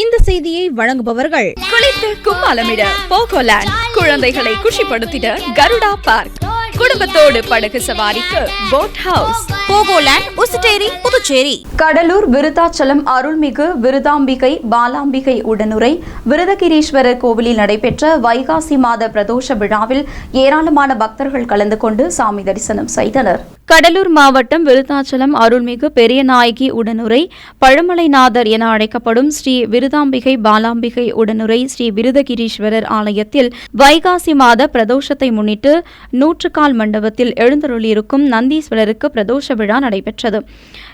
இந்த செய்தியை வழங்குபவர்கள் குளித்து கும்மாலமிட போகோலேண்ட் குழந்தைகளை குஷிப்படுத்திட கருடா பார்க். குடும்பத்தோடு படகு சவாரிக்கு போட் ஹவுஸ் போகோலேண்ட் உசுட்டேரி புதுச்சேரி. கடலூர் விருத்தாச்சலம் அருள்மிகு விருதாம்பிகை பாலாம்பிகை உடனுரை விருதகிரீஸ்வரர் கோவிலில் நடைபெற்ற வைகாசி மாத பிரதோஷ விழாவில் ஏராளமான பக்தர்கள் கலந்து கொண்டு சாமி தரிசனம் செய்தனர். கடலூர் மாவட்டம் விருத்தாச்சலம் அருள்மிகு பெரியநாயகி உடனுரை பழமலைநாதர் என அழைக்கப்படும் ஸ்ரீ விருதாம்பிகை பாலாம்பிகை உடனுரை ஸ்ரீ விருதகிரீஸ்வரர் ஆலயத்தில் வைகாசி மாத பிரதோஷத்தை முன்னிட்டு நூற்றுக்கால் மண்டபத்தில் எழுந்தருளியிருக்கும் நந்தீஸ்வரருக்கு பிரதோஷ விழா நடைபெற்றது.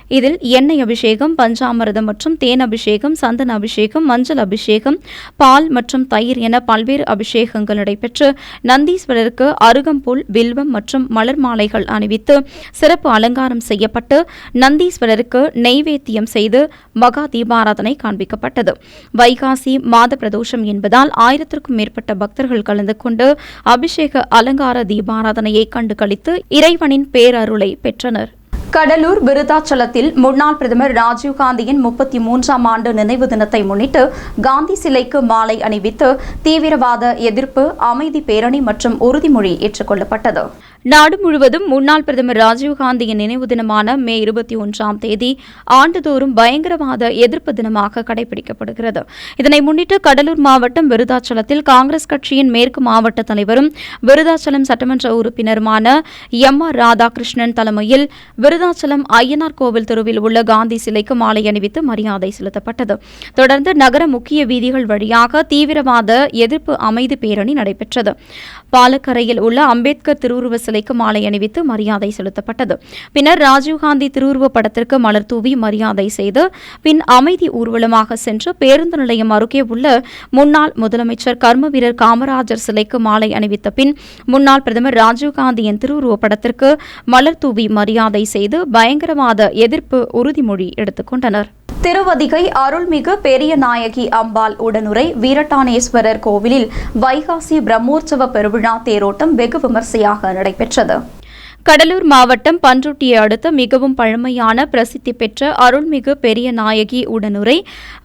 இதில் எண்ணெய் அபிஷேகம் பஞ்சாமிரதம் மற்றும் தேன் அபிஷேகம் சந்தன அபிஷேகம் மஞ்சள் அபிஷேகம் பால் மற்றும் தயிர் என பல்வேறு அபிஷேகங்கள் நடைபெற்று நந்தீஸ்வரருக்கு அருகம்புல் வில்வம் மற்றும் மலர் மாலைகள் அணிவித்து சிறப்பு அலங்காரம் செய்யப்பட்டு நந்தீஸ்வரருக்கு நெய்வேத்தியம் செய்து மகா தீபாராதனை காண்பிக்கப்பட்டது. வைகாசி மாத பிரதோஷம் என்பதால் ஆயிரத்திற்கும் மேற்பட்ட பக்தர்கள் கலந்து கொண்டு அபிஷேக அலங்கார தீபாராதனையை கண்டு கழித்து இறைவனின் பேரருளை பெற்றனர். கடலூர் விருதாச்சலத்தில் முன்னாள் பிரதமர் ராஜீவ்காந்தியின் முப்பத்தி மூன்றாம் ஆண்டு நினைவு தினத்தை முன்னிட்டு காந்தி சிலைக்கு மாலை அணிவித்து தீவிரவாத எதிர்ப்பு அமைதி பேரணி மற்றும் உறுதிமொழி ஏற்றுக்கொள்ளப்பட்டது. நாடு முழுவதும் முன்னாள் பிரதமர் ராஜீவ்காந்தியின் நினைவு தினமான மே இருபத்தி ஒன்றாம் தேதி ஆண்டுதோறும் பயங்கரவாத எதிர்ப்பு தினமாக கடைபிடிக்கப்படுகிறது. இதனை முன்னிட்டு கடலூர் மாவட்டம் விருதாச்சலத்தில் காங்கிரஸ் கட்சியின் மேற்கு மாவட்ட தலைவரும் விருதாச்சலம் சட்டமன்ற உறுப்பினருமான எம் ஆர் ராதாகிருஷ்ணன் தலைமையில் விருதாச்சலம் ஐயனார் கோவில் தெருவில் உள்ள காந்தி சிலைக்கு மாலை அணிவித்து மரியாதை செலுத்தப்பட்டது. தொடர்ந்து நகர முக்கிய வீதிகள் வழியாக தீவிரவாத எதிர்ப்பு அமைதி பேரணி நடைபெற்றது. பாலக்கரையில் உள்ள அம்பேத்கர் திருவுருவ சிலைக்கு மாலை அணிவித்து மரியாதை செலுத்தப்பட்டது. பின்னர் ராஜீவ்காந்தி திருவுருவ படத்திற்கு மலர் தூவி மரியாதை செய்து பின் அமைதி ஊர்வலமாக சென்று பேருந்து நிலையம் அருகே உள்ள முன்னாள் முதலமைச்சர் கர்ம வீரர் காமராஜர் சிலைக்கு மாலை அணிவித்த பின் முன்னாள் பிரதமர் ராஜீவ்காந்தியின் திருவுருவ படத்திற்கு மலர் தூவி மரியாதை செய்து பயங்கரவாத எதிர்ப்பு உறுதிமொழி எடுத்துக்கொண்டனர் திருவதிகை அருள்மிகு பெரிய நாயகி அம்பாள் உடனுரை வீரட்டானேஸ்வரர் கோவிலில் வைகாசி பிரம்மோற்சவ பெருவிழா தேரோட்டம் வெகு விமர்சையாக நடைபெற்றது. கடலூர் மாவட்டம் பன்ருட்டியை அடுத்த மிகவும் பழமையான பிரசித்தி பெற்ற அருள்மிகு பெரிய நாயகி உடனுரை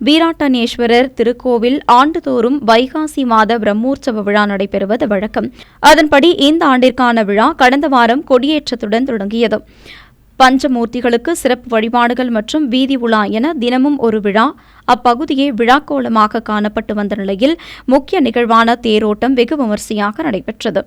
வீராட்டனேஸ்வரர் திருக்கோவில் ஆண்டுதோறும் வைகாசி மாத பிரம்மோற்சவ விழா நடைபெறுவது வழக்கம். அதன்படி இந்த ஆண்டிற்கான விழா கடந்த வாரம் கொடியேற்றத்துடன் தொடங்கியது. பஞ்சமூர்த்திகளுக்கு சிறப்பு வழிபாடுகள் மற்றும் வீதி உலா என தினமும் ஒரு விழா அப்பகுதியே விழாக்கோலமாக காணப்பட்டு வந்த நிலையில் முக்கிய நிகழ்வான தேரோட்டம் வெகு விமரிசையாக நடைபெற்றது.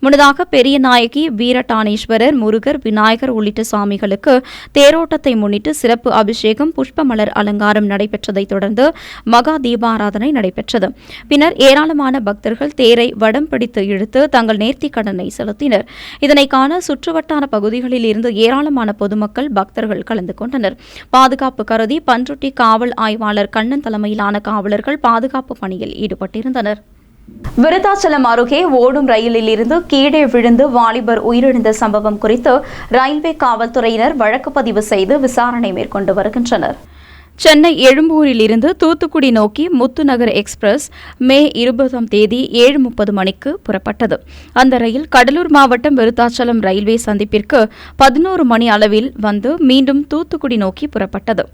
முன்னதாக பெரிய நாயகி வீரட்டானேஸ்வரர் முருகர் விநாயகர் உள்ளிட்ட சாமிகளுக்கு தேரோட்டத்தை முன்னிட்டு சிறப்பு அபிஷேகம் புஷ்பமலர் அலங்காரம் நடைபெற்றதைத் தொடர்ந்து மகா தீபாராதனை நடைபெற்றது. பின்னர் ஏராளமான பக்தர்கள் தேரை வடம் பிடித்து இழுத்து தங்கள் நேர்த்திக் கடனை செலுத்தினர். இதனை காண சுற்றுவட்டார பகுதிகளில் இருந்து ஏராளமான பொதுமக்கள் பக்தர்கள் கலந்து கொண்டனர். பாதுகாப்பு கருதி பன்ருட்டி காவல் ஆய்வாளர் கண்ணன் தலைமையிலான காவலர்கள் பாதுகாப்பு பணியில் ஈடுபட்டிருந்தனர். விருத்தாச்சலம் அருகே ஓடும் ரயிலில் இருந்து கீழே விழுந்து வாலிபர் உயிரிழந்த சம்பவம் குறித்து ரயில்வே காவல்துறையினர் வழக்கு பதிவு செய்து விசாரணை மேற்கொண்டு வருகின்றனர். சென்னை எழும்பூரில் இருந்து தூத்துக்குடி நோக்கி முத்துநகர் எக்ஸ்பிரஸ் மே இருபதாம் தேதி ஏழு முப்பது மணிக்கு புறப்பட்டது. அந்த ரயில் கடலூர் மாவட்டம் விருத்தாச்சலம் ரயில்வே சந்திப்பிற்கு பதினோரு மணி அளவில் வந்து மீண்டும் தூத்துக்குடி நோக்கி புறப்பட்டது.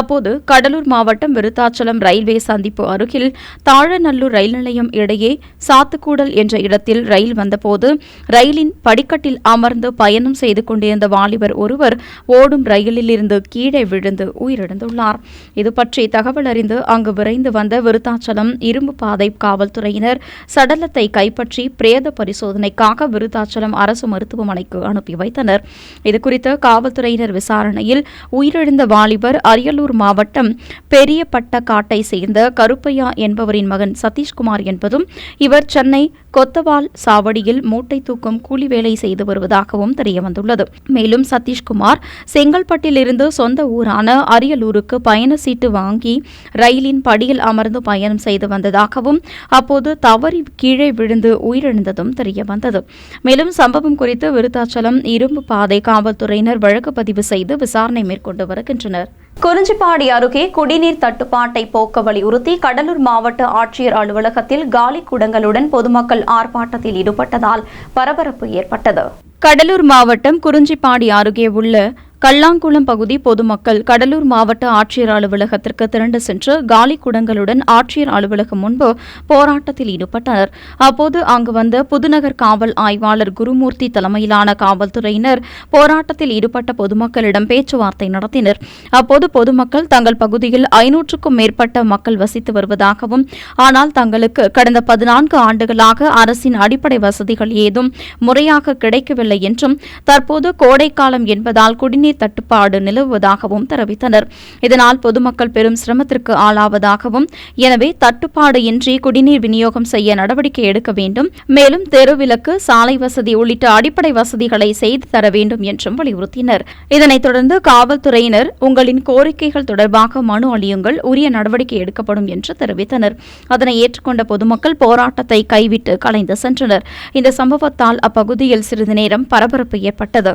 அப்போது கடலூர் மாவட்டம் விருத்தாச்சலம் ரயில்வே சந்திப்பு அருகில் தாழநல்லூர் ரயில் நிலையம் இடையே சாத்துக்கூடல் என்ற இடத்தில் ரயில் வந்தபோது ரயிலின் படிக்கட்டில் அமர்ந்து பயணம் செய்து கொண்டிருந்த வாலிபர் ஒருவர் ஓடும் ரயிலில் இருந்து கீழே விழுந்து உயிரிழந்துள்ளார். இது பற்றி தகவல் அறிந்து அங்கு விரைந்து வந்த விருத்தாச்சலம் இரும்பு பாதை காவல்துறையினர் சடலத்தை கைப்பற்றி பிரேத பரிசோதனைக்காக விருத்தாச்சலம் அரசு மருத்துவமனைக்கு அனுப்பி வைத்தனர். இதுகுறித்து காவல்துறையினர் விசாரணையில் உயிரிழந்த வாலிபர் அரியலூர் மாவட்டம் பெரிய பட்டக்காட்டை சேர்ந்த கருப்பையா என்பவரின் மகன் சதீஷ்குமார் என்பதும் இவர் சென்னை கொத்தவால் சாவடியில் மூட்டை தூக்கும் கூலி வேலை செய்து வருவதாகவும் தெரியவந்துள்ளது. மேலும் சதீஷ்குமார் செங்கல்பட்டிலிருந்து சொந்த ஊரான அரியலூருக்கு பயணம் பயண சீட்டு வாங்கி ரயிலின் படியில் அமர்ந்து பயணம் செய்து வந்ததாகவும் அப்போது தவறி கீழே விழுந்து உயிரிழந்ததும் தெரியவந்தது. மேலும் சம்பவம் குறித்து விருத்தாச்சலம் இரும்பு பாதை காவல்துறையினர் வழக்கு பதிவு செய்து விசாரணை மேற்கொண்டு வருகின்றனர். குறிஞ்சிப்பாடி அருகே குடிநீர் தட்டுப்பாட்டை போக்க வலியுறுத்தி கடலூர் மாவட்ட ஆட்சியர் அலுவலகத்தில் காலி குடங்களுடன் பொதுமக்கள் ஆர்ப்பாட்டத்தில் ஈடுபட்டதால் பரபரப்பு ஏற்பட்டது. கடலூர் மாவட்டம் குறிஞ்சிப்பாடி அருகே உள்ள கல்லாங்குளம் பகுதி பொதுமக்கள் கடலூர் மாவட்ட ஆட்சியர் அலுவலகத்திற்கு திரண்டு சென்று காலி குடங்களுடன் ஆட்சியர் அலுவலகம் முன்பு போராட்டத்தில் ஈடுபட்டனர். அப்போது அங்கு வந்த புதுநகர் காவல் ஆய்வாளர் குருமூர்த்தி தலைமையிலான காவல்துறையினர் போராட்டத்தில் ஈடுபட்ட பொதுமக்களிடம் பேச்சுவார்த்தை நடத்தினர். அப்போது பொதுமக்கள் தங்கள் பகுதியில் ஐநூற்றுக்கும் மேற்பட்ட மக்கள் வசித்து வருவதாகவும் ஆனால் தங்களுக்கு கடந்த பதினான்கு ஆண்டுகளாக அரசின் அடிப்படை வசதிகள் ஏதும் முறையாக கிடைக்கவில்லை என்றும் தற்போது கோடைக்காலம் என்பதால் குடிநீர் தட்டுப்பாடு நிலவுவதாகவும் தெரிவித்தனர். இதனால் பொதுமக்கள் பெரும் சிரமத்திற்கு ஆளாவதாகவும் எனவே தட்டுப்பாடு இன்றி குடிநீர் விநியோகம் செய்ய நடவடிக்கை எடுக்க வேண்டும். மேலும் தெருவிலக்கு சாலை வசதி உள்ளிட்ட அடிப்படை வசதிகளை செய்து தர வேண்டும் என்றும் வலியுறுத்தினர். இதனைத் தொடர்ந்து காவல்துறையினர் உங்களின் கோரிக்கைகள் தொடர்பாக மனு அளியுங்கள் உரிய நடவடிக்கை எடுக்கப்படும் என்று தெரிவித்தனர். அதனை ஏற்றுக்கொண்ட பொதுமக்கள் போராட்டத்தை கைவிட்டு கலைந்து சென்றனர். இந்த சம்பவத்தால் அப்பகுதியில் சிறிது நேரம் பரபரப்பு ஏற்பட்டது.